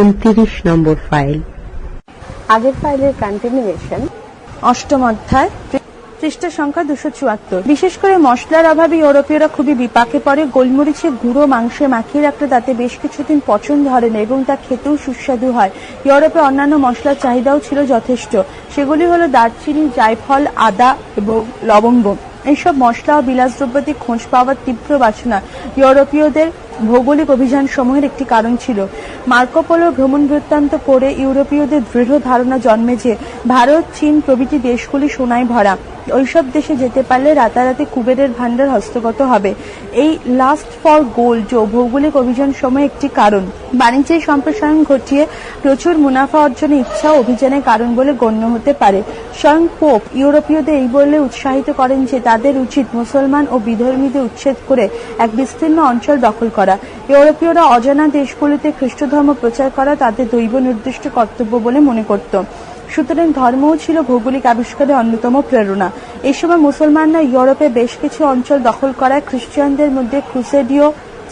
উনত্রিশ নম্বর ফাইল। আগের ফাইলের কন্টিনিউয়েশন অষ্টম অধ্যায়, পৃষ্ঠা সংখ্যা দুশো চুয়াত্তর। বিশেষ করে মশলার অভাবে ইউরোপীয়রা খুবই বিপাকে পড়ে গোলমরিচে গুঁড়ো মাংসে মাখিয়ে রাখলে তাতে বেশ কিছুদিন পচন ধরে না এবং তা খেতেও সুস্বাদু হয়। ইউরোপে অন্যান্য মশলার চাহিদাও ছিল যথেষ্ট। সেগুলি হলো দারচিনি, জায়ফল, আদা এবং লবঙ্গ। এইসব মশলা ও বিলাসদ্রব্যতে খোঁজ পাওয়ার তীব্র বাসনা। ইউরোপীয়দের ভৌগোলিক অভিযান সমূহের একটি কারণ ছিল। মার্কোপোলো ভ্রমণ বৃত্তান্ত পড়ে ইউরোপীয়দের দৃঢ় ধারণা জন্মে যে ভারত, চীন প্রভৃতি দেশগুলি সোনায় ভরা। ওইসব দেশে যেতে পারলে রাতারাতি কুবেরের ভান্ডার হস্তগত হবে। এই লাস্ট ফর গোল্ড ভৌগোলিক অভিযান সময় একটি কারণ। বাণিজ্যের সম্প্রসারণ ঘটিয়ে প্রচুর মুনাফা অর্জনের ইচ্ছা অভিযানের কারণ বলে গণ্য হতে পারে। স্বয়ং পোপ ইউরোপীয়দের এই বলে উৎসাহিত করেন যে তাদের উচিত মুসলমান ও বিধর্মীদের উচ্ছেদ করে এক বিস্তীর্ণ অঞ্চল দখল করা। ইউরোপীয়রা অজানা দেশগুলিতে খ্রিস্টধর্ম প্রচার করা তাদের দৈব নির্দিষ্ট কর্তব্য বলে মনে করত। সুতরাং ধর্মও ছিল ভৌগোলিক আবিষ্কারের অন্যতম প্রেরণা। এই সময় মুসলমানরা ইউরোপে বেশ কিছু অঞ্চল দখল করায় খ্রিস্টানদের মধ্যে ক্রুসেডীয়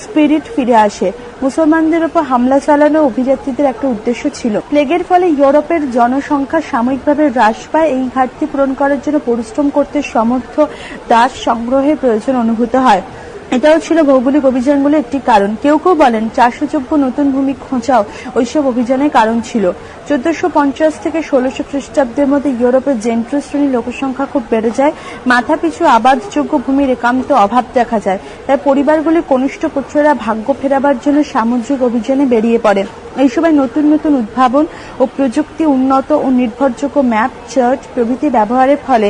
স্পিরিট ফিরে আসে। মুসলমানদের উপর হামলা চালানো অভিযাত্রীদের একটা উদ্দেশ্য ছিল। প্লেগের ফলে ইউরোপের জনসংখ্যা সাময়িকভাবে হ্রাস পায়। এই ঘাটতি পূরণ করার জন্য পরিশ্রম করতে সমর্থ দাস সংগ্রহের প্রয়োজন অনুভূত হয়। এটাও ছিল ভৌগোলিক অভিযানগুলো একটি কারণ। কেউ কেউ বলেন চাষযোগ্য নতুন ভূমি খোঁজাও ওইসব অভিযানের কারণ ছিল। চোদ্দশো পঞ্চাশ থেকে ষোলোশো খ্রিস্টাব্দের মধ্যে ইউরোপের জেন্ট্রো শ্রেণির লোকসংখ্যা খুব বেড়ে যায়। মাথাপিছু আবাদযোগ্য ভূমির একান্ত অভাব দেখা যায়। তাই পরিবারগুলির কনিষ্ঠ পুত্ররা ভাগ্য ফেরাবার জন্য সামুদ্রিক অভিযানে বেরিয়ে পড়ে এই সময় নতুন নতুন উদ্ভাবন ও প্রযুক্তি উন্নত ও নির্ভরযোগ্য ম্যাপ, চার্ট প্রভৃতি ব্যবহারের ফলে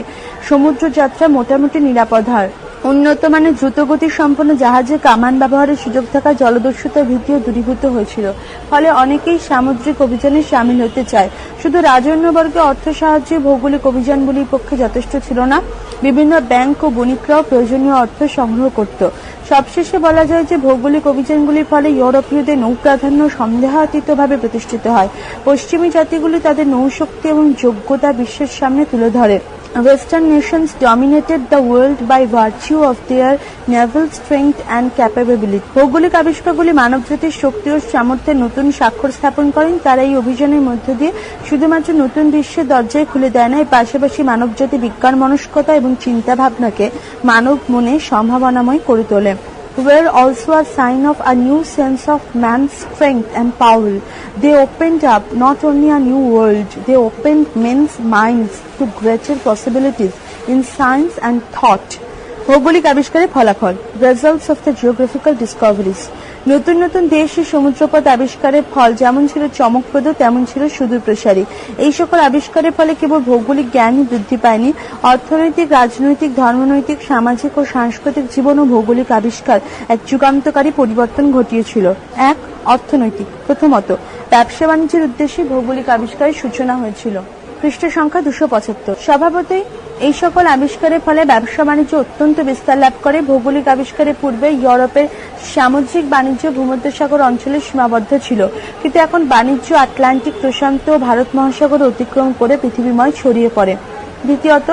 সমুদ্র যাত্রা মোটামুটি নিরাপদ হয়। উন্নত মানের দ্রুতগতি সম্পন্ন জাহাজে কামান ব্যবহারের সুযোগ থাকা জলদস্যুতার ভীতিও দূরীভূত হয়েছিল। ফলে অনেকেই সামুদ্রিক অভিযানে সামিল হতে চায়। শুধু রাজন্যবর্গে অর্থ সাহায্যে ভৌগোলিক অভিযানগুলির পক্ষে যথেষ্ট ছিল না। বিভিন্ন ব্যাংক ও বণিকরাও প্রয়োজনীয় অর্থ সংগ্রহ করত। সবশেষে বলা যায় যে ভৌগোলিক অভিযানগুলির ফলে ইউরোপীয়দের নৌ প্রাধান্য সন্দেহাতীতভাবে প্রতিষ্ঠিত হয়। পশ্চিমী জাতিগুলি তাদের নৌশক্তি এবং যোগ্যতা বিশ্বের সামনে তুলে ধরে। Western nations dominated the world by virtue of their naval strength and capability. ভৌগোলিক আবিষ্কারগুলি মানবজাতির শক্তি ও সামর্থ্যের নতুন স্বাক্ষর স্থাপন করেন তারা এই অভিযানের মধ্য দিয়ে শুধুমাত্র নতুন বিশ্বের দরজায় খুলে দেয় না, এর পাশাপাশি মানবজাতি বিজ্ঞান, মনস্কতা এবং চিন্তা ভাবনাকে মানব মনে সম্ভাবনাময় করে তোলে were also a sign of a new sense of man's strength and power. They opened up not only a new world, they opened men's minds to greater possibilities in science and thought. ভৌগোলিক আবিষ্কারের ফলাফল results of the geographical discoveries নতুন নতুন দেশ ও সমুদ্রপথ আবিষ্কারের ফল যেমন ছিল চমকপ্রদ, তেমন ছিল সুদূর প্রসারী এই সকল আবিষ্কারের ফলে কেবল ভৌগোলিক জ্ঞানই বৃদ্ধি পায়নি। অর্থনৈতিক, রাজনৈতিক, ধর্মনৈতিক, সামাজিক ও সাংস্কৃতিক জীবন ও ভৌগোলিক আবিষ্কার এক যুগান্তকারী পরিবর্তন ঘটিয়েছিল। এক, অর্থনৈতিক। প্রথমত ব্যবসা বাণিজ্যের উদ্দেশ্যে ভৌগোলিক আবিষ্কারের সূচনা হয়েছিল। পৃষ্ঠ সংখ্যা দুশো পঁচাত্তর। স্বভাবতই এই সকল আবিষ্কারের ফলে ব্যবসা বাণিজ্য অত্যন্ত বিস্তার লাভ করে। ভৌগোলিক আবিষ্কারের পূর্বে ইউরোপের সামুদ্রিক বাণিজ্য ভূমধ্যসাগর অঞ্চলে সীমাবদ্ধ ছিল। কিন্তু এখন বাণিজ্য, আটলান্টিক প্রশান্ত, ভারত মহাসাগর অতিক্রম করে পৃথিবীময় ছড়িয়ে পড়ে। দ্বিতীয়ত,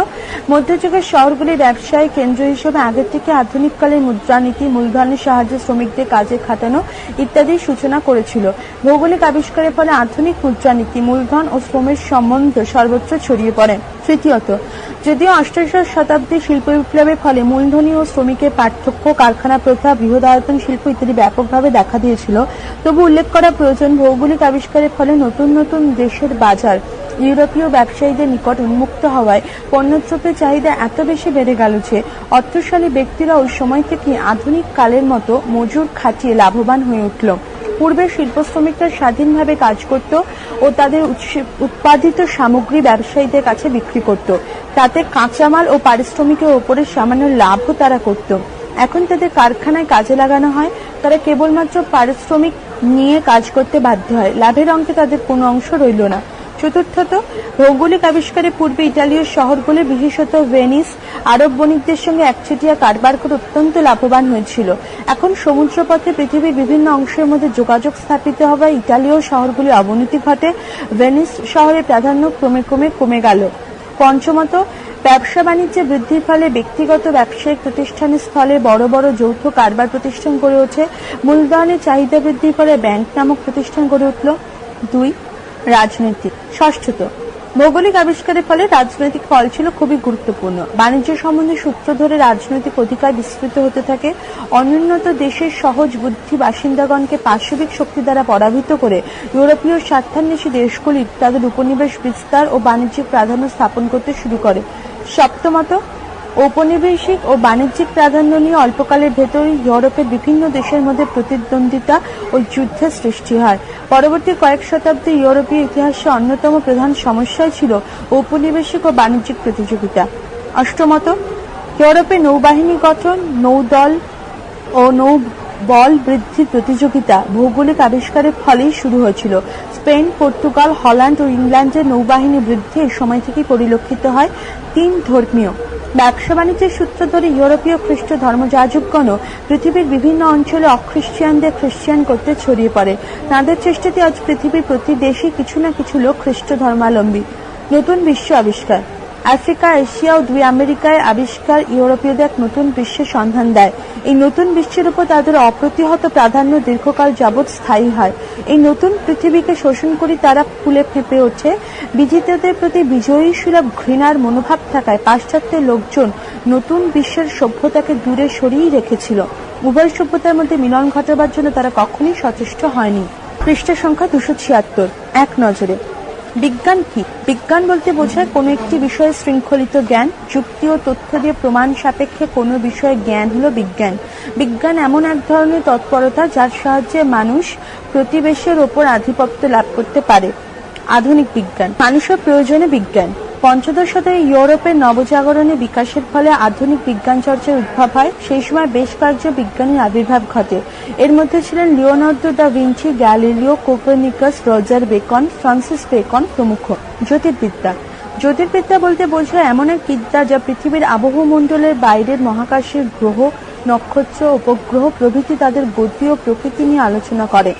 মধ্যযুগের শহরগুলি ব্যবসায় কেন্দ্র হিসেবে আগের থেকে আধুনিককালের মুদ্রানীতি, মূলধনের সাহায্যে শ্রমিকদের কাজে খাটানো ইত্যাদির সূচনা করেছিল। ভৌগোলিক আবিষ্কারের ফলে আধুনিক মুদ্রানীতি, মূলধন ও শ্রমের সম্বন্ধ সর্বত্র ছড়িয়ে পড়ে। তৃতীয়ত, যদিও অষ্টাদশ শতাব্দীর শিল্প বিপ্লবের ফলে মূলধনী ও শ্রমিকের পার্থক্য, কারখানা প্রথা বৃহদায়তন শিল্প ইত্যাদি ব্যাপকভাবে দেখা দিয়েছিল, তবু উল্লেখ করা প্রয়োজন ভৌগোলিক আবিষ্কারের ফলে নতুন নতুন দেশের বাজার ইউরোপীয় ব্যবসায়ীদের নিকট উন্মুক্ত হওয়ায় পণ্যদ্রব্যের চাহিদা এত বেশি বেড়ে গেল যে অর্থশালী ব্যক্তিরা ওই সময় থেকে আধুনিক কালের মতো মজুর খাটিয়ে লাভবান হয়ে উঠল। পূর্বে শিল্প শ্রমিকরা স্বাধীনভাবে কাজ করত ও তাদের উৎপাদিত সামগ্রী ব্যবসায়ীদের কাছে বিক্রি করত। তাতে কাঁচামাল ও পারিশ্রমিকের ওপরে সামান্য লাভও তারা করত। এখন তাদের কারখানায় কাজে লাগানো হয়। তারা কেবলমাত্র পারিশ্রমিক নিয়ে কাজ করতে বাধ্য হয়। লাভের অঙ্কে তাদের কোনো অংশ রইল না। চতুর্থত, ভৌগোলিক আবিষ্কারের পূর্বে ইটালীয় শহরগুলি বিশেষত ভেনিস আরব বণিকদের সঙ্গে একচেটিয়া কারবার করে অত্যন্ত লাভবান হয়েছিল। এখন সমুদ্রপথে পৃথিবীর বিভিন্ন অংশের মধ্যে যোগাযোগ স্থাপিত হওয়ায় ইটালীয় শহরগুলি অবনতি ঘটে। ভেনিস শহরের প্রাধান্য ক্রমে ক্রমে কমে গেল। পঞ্চমত, ব্যবসা বাণিজ্যে বৃদ্ধির ফলে ব্যক্তিগত ব্যবসায়িক প্রতিষ্ঠানের স্থলে বড় বড় যৌথ কারবার প্রতিষ্ঠান গড়ে ওঠে। মূলধনের চাহিদা বৃদ্ধির ফলে ব্যাংক নামক প্রতিষ্ঠান গড়ে উঠল। দুই রাজনৈতিক ষষ্ঠত, ভৌগোলিক আবিষ্কারের ফলে রাজনৈতিক ফল ছিল খুবই গুরুত্বপূর্ণ। বাণিজ্য সম্বন্ধে সূত্র ধরে রাজনৈতিক অধিকার বিস্তৃত হতে থাকে। অনুন্নত দেশের সহজ বুদ্ধি বাসিন্দাগণকে পার্শ্ববিক শক্তি দ্বারা পরাভূত করে ইউরোপীয় স্বার্থান্বেষী দেশগুলি তাদের উপনিবেশ বিস্তার ও বাণিজ্যিক প্রাধান্য স্থাপন করতে শুরু করে। সপ্তমত ঔপনিবেশিক ও বাণিজ্যিক প্রাধান্য নিয়ে অল্পকালের ভেতরই ইউরোপের বিভিন্ন দেশের মধ্যে প্রতিদ্বন্দ্বিতা ও যুদ্ধের সৃষ্টি হয়। পরবর্তী কয়েক শতাব্দী ইউরোপীয় ইতিহাসে অন্যতম প্রধান সমস্যাই ছিল ঔপনিবেশিক ও বাণিজ্যিক প্রতিযোগিতা। অষ্টমত, ইউরোপে নৌবাহিনী গঠন, নৌদল ও নৌ বল বৃদ্ধির প্রতিযোগিতা ভৌগোলিক আবিষ্কারের ফলেই শুরু হয়েছিল। স্পেন, পর্তুগাল, হল্যান্ড ও ইংল্যান্ডের নৌবাহিনী বৃদ্ধি এই সময় থেকে পরিলক্ষিত হয় তিন ধর্মীয়। ব্যবসা বাণিজ্যের সূত্র ধরে ইউরোপীয় খ্রিস্ট ধর্মযাজকগণও পৃথিবীর বিভিন্ন অঞ্চলে অখ্রিস্টিয়ানদের খ্রিস্টিয়ান করতে ছড়িয়ে পড়ে। তাদের চেষ্টাতে আজ পৃথিবীর প্রতি দেশে কিছু না কিছু লোক খ্রিস্ট ধর্মাবলম্বী। নতুন বিশ্ব আবিষ্কার। আফ্রিকা, এশিয়া ও দুই আমেরিকায় আবিষ্কার ইউরোপীয়দের এক নতুন বিশ্বের সন্ধান দেয়। এই নতুন বিশ্বের উপর তাদের অপ্রতিহত প্রাধান্য দীর্ঘকাল যাবৎ স্থায়ী হয়। এই নতুন পৃথিবীকে শোষণ করে তারা ফুলে ফেঁপে ওঠে। বিজিতদের প্রতি বিজয়ী সুলভ ঘৃণার মনোভাব থাকায় পাশ্চাত্যের লোকজন নতুন বিশ্বের সভ্যতাকে দূরে সরিয়ে রেখেছিল। উভয় সভ্যতার মধ্যে মিলন ঘটাবার জন্য তারা কখনোই সচেষ্ট হয়নি। পৃষ্ঠ সংখ্যা দুশো ছিয়াত্তর। এক নজরে বিজ্ঞান কি? বিজ্ঞান বলতে বোঝায় কোনো একটি বিষয়ে শৃঙ্খলিত জ্ঞান, যুক্তি ও তথ্য দিয়ে প্রমাণ সাপেক্ষে কোনো বিষয়ে জ্ঞান হলো বিজ্ঞান। বিজ্ঞান এমন এক ধরনের তৎপরতা যার সাহায্যে মানুষ প্রতিবেশের ওপর আধিপত্য লাভ করতে পারে। আধুনিক বিজ্ঞান। মানুষের প্রয়োজনে বিজ্ঞান। পঞ্চদশ শতকে ইউরোপের নবজাগরণে বিকাশের ফলে আধুনিক বিজ্ঞান চর্চার উদ্ভব হয়। সেই সময় বেশ কয়েকজন বিজ্ঞানীর আবির্ভাব ঘটে। এর মধ্যে ছিলেন Leonardo da Vinci Galileo, Copernicus, Roger Bacon, Francis Bacon প্রমুখ জ্যোতির্বিদ্যা জ্যোতির্বিদ্যা বলতে বোঝায় এমন এক বিদ্যা যা পৃথিবীর আবহমণ্ডলের বাইরের মহাকাশের গ্রহ, নক্ষত্র, উপগ্রহ প্রভৃতি তাদের গতি ও প্রকৃতি নিয়ে আলোচনা করে।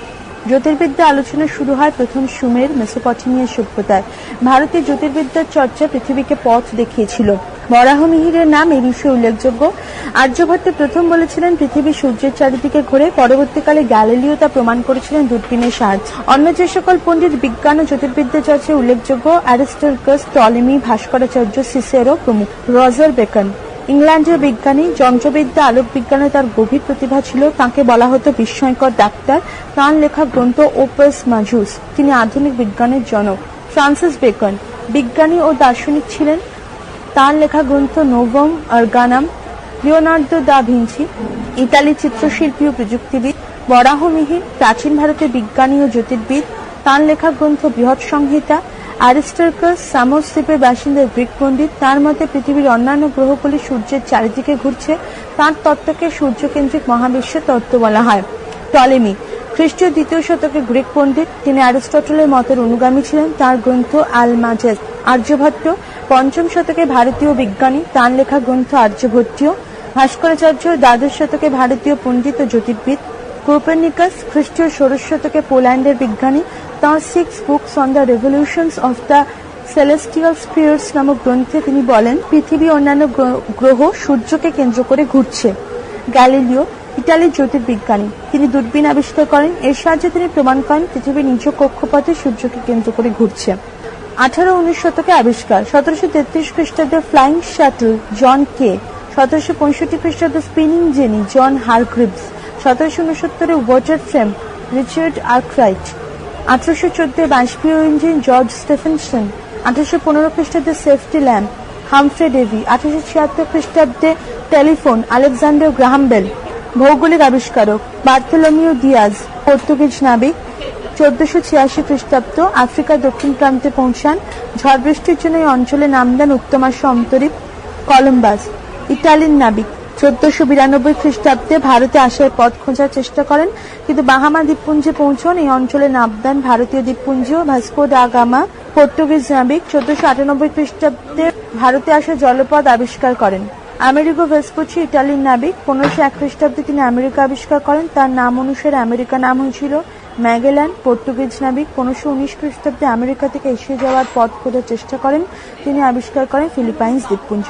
জ্যোতির্বিদ্যা আলোচনা শুরু হয় প্রথম সুমের মেসোপটেমিয়া সভ্যতায়। ভারতীয় জ্যোতির্বিদ্যার চর্চা পৃথিবীকে পথ দেখিয়েছিল। বরাহমিহিরের নাম এই বিষয়ে উল্লেখযোগ্য। আর্যভট্ট প্রথম বলেছিলেন, পৃথিবী সূর্যের চারিদিকে ঘুরে, পরবর্তীকালে গ্যালিলিও তা প্রমাণ করেছিলেন দূরবীনের সাহায্যে। অন্য যে সকল পণ্ডিত বিজ্ঞান ও জ্যোতির্বিদ্যা চর্চায় উল্লেখযোগ্য অ্যারিস্টলকাস টলেমি, ভাস্করাচার্য, সিসেরো প্রমুখ, রজার বেকন। ইংল্যান্ডের বিজ্ঞানী, যন্ত্রবিদ্যা আলোক বিজ্ঞানে তার গভীর প্রতিভা ছিল তাকে বলা হতো বিস্ময়কর ডাক্তার তাঁর লেখা গ্রন্থ ওপেস মাজুস। তিনি আধুনিক বিজ্ঞানের জনক। ফ্রান্সিস বেকন, বিজ্ঞানী ও দার্শনিক ছিলেন। তার লেখা গ্রন্থ Novum Organum, Leonardo da Vinci, Italy চিত্রশিল্পী ও প্রযুক্তিবিদ বরাহমিহির প্রাচীন ভারতের বিজ্ঞানী ও জ্যোতির্বিদ। তাঁর লেখা গ্রন্থ বৃহৎ সংহিতা অ্যারিস্টার্কাস সামোস দ্বীপের বাসিন্দা গ্রিক পণ্ডিত, তার মতে পৃথিবীর অন্যান্য গ্রহগুলি সূর্যের চারিদিকে ঘুরছে, তার তত্ত্বকে সূর্যকেন্দ্রিক মহাবিশ্বের তত্ত্ব বলা হয়। টলেমি, খ্রিস্টীয় দ্বিতীয় শতকে গ্রিক পণ্ডিত, তিনি অ্যারিস্টটলের মতের অনুগামী ছিলেন, তার গ্রন্থ আল মাজেস আর্যভট্ট, পঞ্চম শতকে ভারতীয় বিজ্ঞানী, তার লেখা গ্রন্থ আর্যভট্টীয়। ভাস্করাচার্য, দ্বাদশ শতকে ভারতীয় পণ্ডিত ও জ্যোতির্বিদ। কোপারনিকাস, খ্রিস্টীয় ষোড়শ শতকে পোল্যান্ডের বিজ্ঞানী তাঁর six books on the revolutions of the celestial spheres নামক গ্রন্থে তিনি বলেন, পৃথিবী অন্যান্য গ্রহ- গ্রহ সূর্যকে কেন্দ্র করে ঘুরছে। গ্যালিলিও ইটালির জ্যোতির্বিজ্ঞানী, তিনি দূরবীন আবিষ্কার করেন, এর সাহায্যে তিনি প্রমাণ করেন পৃথিবীর নিজ কক্ষপথে সূর্যকে কেন্দ্র করে ঘুরছে। আঠারো উনিশ শতকে আবিষ্কার, সতেরোশো তেত্রিশ খ্রিস্টাব্দে ফ্লাইং শাটল, জন কে, সতেরোশো পঁয়ষট্টি খ্রিস্টাব্দে স্পিনিং জেনি, জন হারগ্রিভস, সতেরোশো উনসত্তরে ওয়াটার ফ্রেম, রিচার্ড আর্করাইট আঠারোশো চোদ্দে বাষ্পীয় ইঞ্জিন জর্জ স্টেফেনসন, আঠারোশো পনেরো খ্রিস্টাব্দে সেফটি ল্যাম্প, হামফ্রে ডেভি, আঠারোশো ছিয়াত্তর খ্রিস্টাব্দে টেলিফোন, আলেকজান্ডার গ্রাহাম বেল, ভৌগোলিক আবিষ্কারক বার্থোলোমিও দিয়াজ, পর্তুগিজ নাবিক, চোদ্দশো ছিয়াশি খ্রিস্টাব্দ আফ্রিকার দক্ষিণ প্রান্তে পৌঁছান ঝড় বৃষ্টির জন্য এই অঞ্চলে নাম দেন উত্তমাস্য অন্তরীপ কলম্বাস, ইটালির নাবিক। চোদ্দশো বিরানব্বই খ্রিস্টাব্দে ভারতে আসার পথ খোঁজার চেষ্টা করেন, কিন্তু বাহামা দ্বীপপুঞ্জে পৌঁছন। এই অঞ্চলে নাম দেন ভারতীয় দ্বীপপুঞ্জ ভাস্কো দা গামা। পর্তুগিজ নাবিক চোদ্দশো আটানব্বই খ্রিস্টাব্দে ভারতে আসা জলপথ আবিষ্কার করেন। আমেরিকো ভেসপুচি, ইটালির নাবিক, পনেরোশো এক খ্রিস্টাব্দে তিনি আমেরিকা আবিষ্কার করেন। তার নাম অনুসারে আমেরিকা নাম হয়েছিল ম্যাগেলান। পর্তুগিজ নাবিক পনেরোশো উনিশ খ্রিস্টাব্দে আমেরিকা থেকে এশিয়া যাওয়ার পথ খোঁজার চেষ্টা করেন। তিনি আবিষ্কার করেন ফিলিপাইন্স দ্বীপপুঞ্জ।